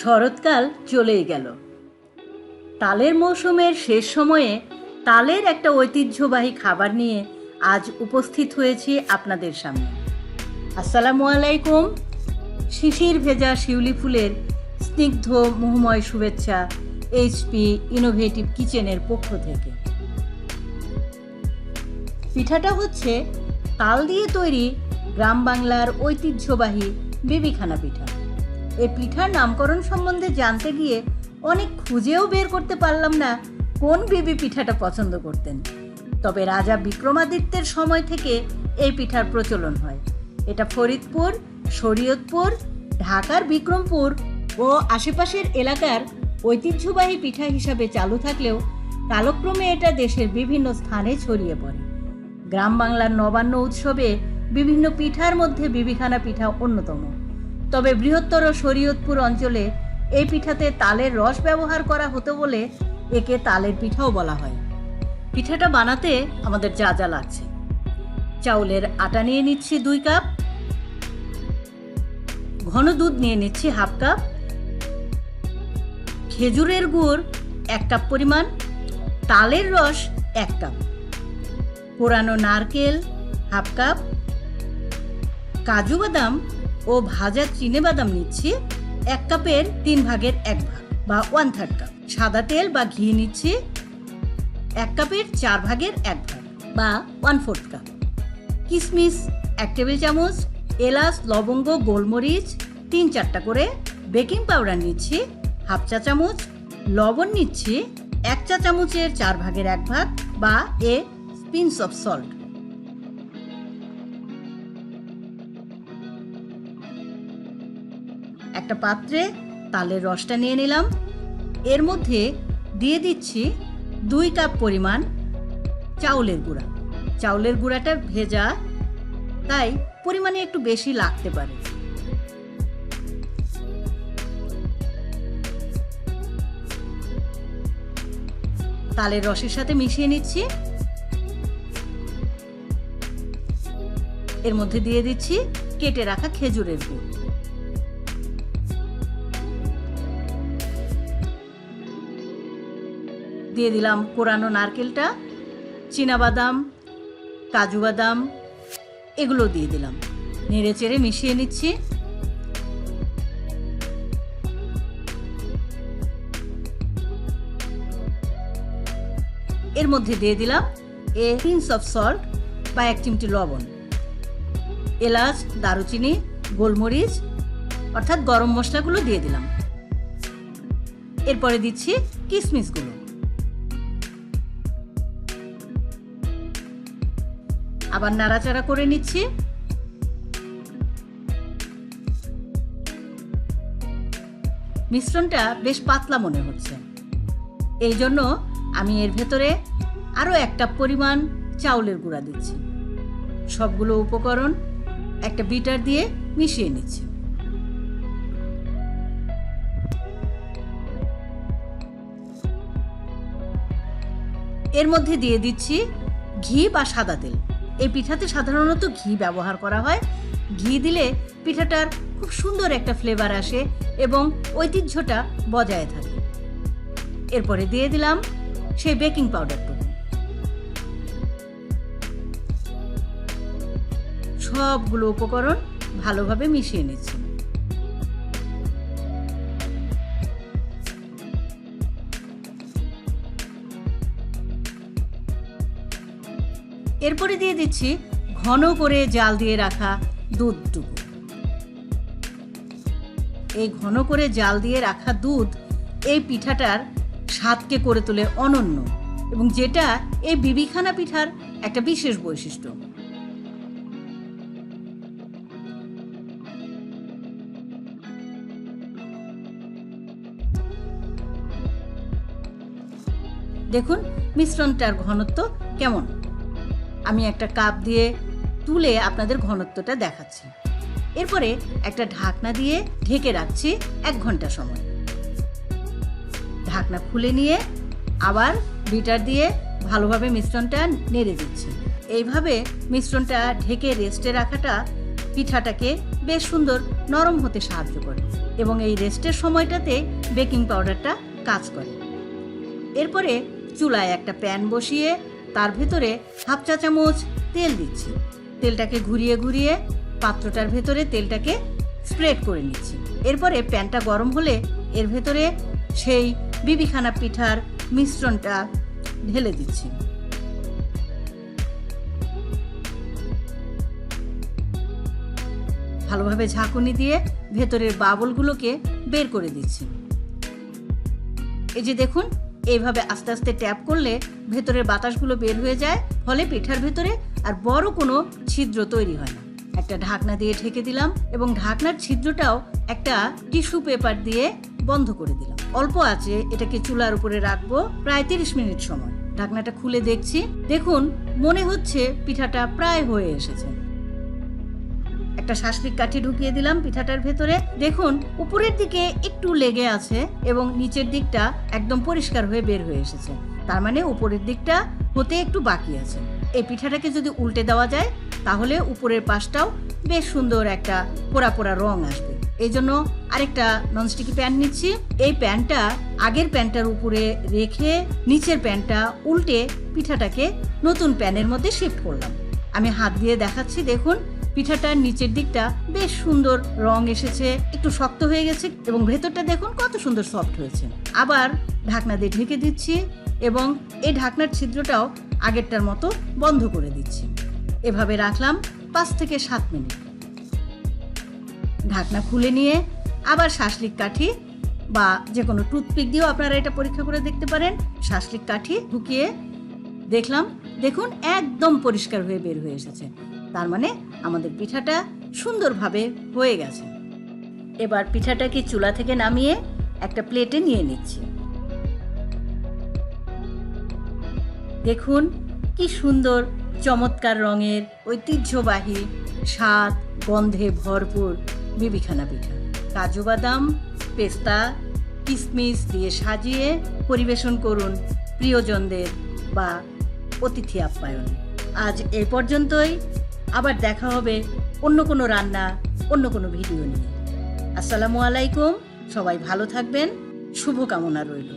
শরৎকাল চলেই গেল। তালের মৌসুমের শেষ সময়ে তালের একটা ঐতিহ্যবাহী খাবার নিয়ে আজ উপস্থিত হয়েছি আপনাদের সামনে। আসসালামু আলাইকুম। শিশির ভেজা শিউলি ফুলের স্নিগ্ধ মোহময় শুভেচ্ছা এইচপি ইনোভেটিভ কিচেনের পক্ষ থেকে। পিঠাটা হচ্ছে তাল দিয়ে তৈরি গ্রাম বাংলার ঐতিহ্যবাহী বিবিখানা পিঠা। এই পিঠার নামকরণ সম্বন্ধে জানতে গিয়ে অনেক খুঁজেও বের করতে পারলাম না কোন বিবি পিঠাটা পছন্দ করতেন। তবে রাজা বিক্রমাদিত্যের সময় থেকে এই পিঠার প্রচলন হয়। এটা ফরিদপুর, শরীয়তপুর, ঢাকার বিক্রমপুর ও আশেপাশের এলাকার ঐতিহ্যবাহী পিঠা হিসাবে চালু থাকলেও কালক্রমে এটা দেশের বিভিন্ন স্থানে ছড়িয়ে পড়ে। গ্রাম বাংলার নবান্ন উৎসবে বিভিন্ন পিঠার মধ্যে বিবিখানা পিঠা অন্যতম। তবে বৃহত্তর শরীয়তপুর অঞ্চলে এই পিঠাতে তালের রস ব্যবহার করা হতো বলে একে তালের পিঠাও বলা হয়। পিঠাটা বানাতে আমাদের যা যা লাগছে। চাউলের আটা নিয়ে নিচ্ছি দুই কাপ। ঘন দুধ নিয়ে নিচ্ছি হাফ কাপ। খেজুরের গুড় এক কাপ পরিমাণ। তালের রস এক কাপ। পোড়ানো নারকেল হাফ কাপ। কাজু বাদাম ও ভাজা বাদাম নিচ্ছি, এক কাপের তিন ভাগের এক ভাগ বা ওয়ান থার্ড কাপ সাদা তেল বা ঘি নিচ্ছি, এক কাপের চার ভাগের এক ভাগ বা ওয়ান ফোর্থ কাপ কিশমিশ এক টেবিল চামচ, এলাচ, লবঙ্গ, গোলমরিচ, তিন চারটা করে বেকিং পাউডার নিচ্ছি, হাফ চা চামচ, লবণ নিচ্ছি, এক চা চামচের চার ভাগের এক ভাগ বা এ স্পিনস অফ সল্ট একটা পাত্রে তালের রসটা নিয়ে নিলাম। এর মধ্যে দিয়ে দিচ্ছি দুই কাপ পরিমাণ চাউলের গুঁড়া। চাউলের গুঁড়াটা ভেজা, তাই পরিমাণে একটু বেশি লাগতে পারে। তালের রসের সাথে মিশিয়ে নিচ্ছি। এর মধ্যে দিয়ে দিচ্ছি কেটে রাখা খেজুরের গুড়। দিয়ে দিলাম কোরানো নারকেলটা বাদাম কাজু বাদাম এগুলো দিয়ে দিলাম। নেড়ে চেড়ে মিশিয়ে নিচ্ছি। এর মধ্যে দিয়ে দিলাম এ পিন্স অফ সল্ট বা এক চিমটি লবণ, এলাচ, দারুচিনি, গোলমরিচ, অর্থাৎ গরম মশলাগুলো দিয়ে দিলাম। এরপরে দিচ্ছি কিশমিশগুলো আবার নাড়াচাড়া করে নিচ্ছি। মিশ্রণটা বেশ পাতলা মনে হচ্ছে। এই জন্য আমি এর ভেতরে আরও একটা পরিমাণ চাউলের গুঁড়া দিচ্ছি। সবগুলো উপকরণ একটা বিটার দিয়ে মিশিয়ে নিচ্ছি। এর মধ্যে দিয়ে দিচ্ছি ঘি বা সাদা তেল। এই পিঠাতে সাধারণত ঘি ব্যবহার করা হয়। ঘি দিলে পিঠাটার খুব সুন্দর একটা ফ্লেভার আসে এবং ঐতিহ্যটা বজায় থাকে। এরপরে দিয়ে দিলাম সেই বেকিং পাউডারটুকু সবগুলো উপকরণ ভালোভাবে মিশিয়ে নিচ্ছি। এরপরে দিয়ে দিচ্ছি ঘন করে জাল দিয়ে রাখা দুধটুকু। এই ঘন করে জাল দিয়ে রাখা দুধ এই পিঠাটার স্বাদকে করে তোলে অনন্য এবং যেটা এই বিবিখানা পিঠার একটা বিশেষ বৈশিষ্ট্য। দেখুন, মিশ্রণটার ঘনত্ব কেমন? আমি একটা কাপ দিয়ে তুলে আপনাদের ঘনত্বটা দেখাচ্ছি। এরপরে একটা ঢাকনা দিয়ে ঢেকে রাখছি এক ঘণ্টা সময়। ঢাকনা খুলে নিয়ে আবার বিটার দিয়ে ভালোভাবে মিশ্রণটা নেড়ে দিচ্ছি। এইভাবে মিশ্রণটা ঢেকে রেস্টে রাখাটা পিঠাটাকে বেশ সুন্দর নরম হতে সাহায্য করে এবং এই রেস্টের সময়টাতে বেকিং পাউডারটা কাজ করে। এরপরে চুলায় একটা প্যান বসিয়ে তার ভেতরে হাফ চা চামচ তেল দিচ্ছি। তেলটাকে ঘুরিয়ে ঘুরিয়ে পাত্রটার ভেতরে তেলটাকে স্প্রেড করে নিচ্ছি। এরপরে প্যানটা গরম হলে এর ভেতরে সেই বিবিখানা পিঠার মিশ্রণটা ঢেলে দিচ্ছি। ভালোভাবে ঝাঁকুনি দিয়ে ভেতরের বাবলগুলোকে বের করে দিচ্ছি। এই যে দেখুন এইভাবে আস্তে আস্তে ট্যাপ করলে ভেতরের বাতাসগুলো বের হয়ে যায়, ফলে পিঠার ভেতরে আর বড় কোনো ছিদ্র তৈরি হয় না। একটা ঢাকনা দিয়ে ঢেকে দিলাম এবং ঢাকনার ছিদ্রটাও একটা টিস্যু পেপার দিয়ে বন্ধ করে দিলাম। অল্প আছে, এটাকে চুলার উপরে রাখব প্রায় তিরিশ মিনিট সময়। ঢাকনাটা খুলে দেখছি। দেখুন, মনে হচ্ছে পিঠাটা প্রায় হয়ে এসেছে। একটা শাসলিক কাঠি ঢুকিয়ে দিলাম পিঠাটার ভেতরে। দেখুন, উপরের দিকে একটু লেগে আছে এবং নিচের দিকটা একদম পরিষ্কার হয়ে বের হয়ে এসেছে। তার মানে উপরের দিকটা হতে একটু বাকি আছে। এই পিঠাটাকে যদি উল্টে দেওয়া যায়, তাহলে উপরের পাশটাও বেশ সুন্দর একটা পোড়া পোড়া রং আসবে। এই জন্য আরেকটা ননস্টিকি প্যান নিচ্ছি। এই প্যানটা আগের প্যানটার উপরে রেখে নিচের প্যানটা উল্টে পিঠাটাকে নতুন প্যানের মধ্যে শিফট করলাম। আমি হাত দিয়ে দেখাচ্ছি, দেখুন। পিঠাটার নিচের দিকটা বেশ সুন্দর রং এসেছে। একটু শক্ত হয়ে গেছে এবং ভেতরটা দেখুন কত সুন্দর সফট হয়েছে। আবার ঢাকনা দিয়ে ঢেকে দিচ্ছি এবং এই ঢাকনার ছিদ্রটাও আগেরটার মতো বন্ধ করে দিচ্ছি। এভাবে রাখলাম পাঁচ থেকে সাত মিনিট। ঢাকনা খুলে নিয়ে আবার শাসলিক কাঠি বা যে কোনো টুথপিক দিয়েও আপনারা এটা পরীক্ষা করে দেখতে পারেন। শাসলিক কাঠি ঢুকিয়ে দেখলাম, দেখুন একদম পরিষ্কার হয়ে বের হয়ে এসেছে। তার মানে আমাদের পিঠাটা সুন্দরভাবে হয়ে গেছে। এবার পিঠাটাকে চুলা থেকে নামিয়ে একটা প্লেটে নিয়ে নিচ্ছি। দেখুন কি সুন্দর চমৎকার রঙের ঐতিহ্যবাহী স্বাদ, গন্ধে ভরপুর বিবিখানা পিঠা। কাজু বাদাম, পেস্তা কিশমিশ দিয়ে সাজিয়ে পরিবেশন করুন প্রিয়জনদের বা অতিথি আপ্যায়ন। আজ এ পর্যন্তই। আবার দেখা হবে অন্য কোনো রান্না, অন্য কোনো ভিডিও নিয়ে। আসসালামু আলাইকুম, সবাই ভালো থাকবেন, শুভকামনা রইল।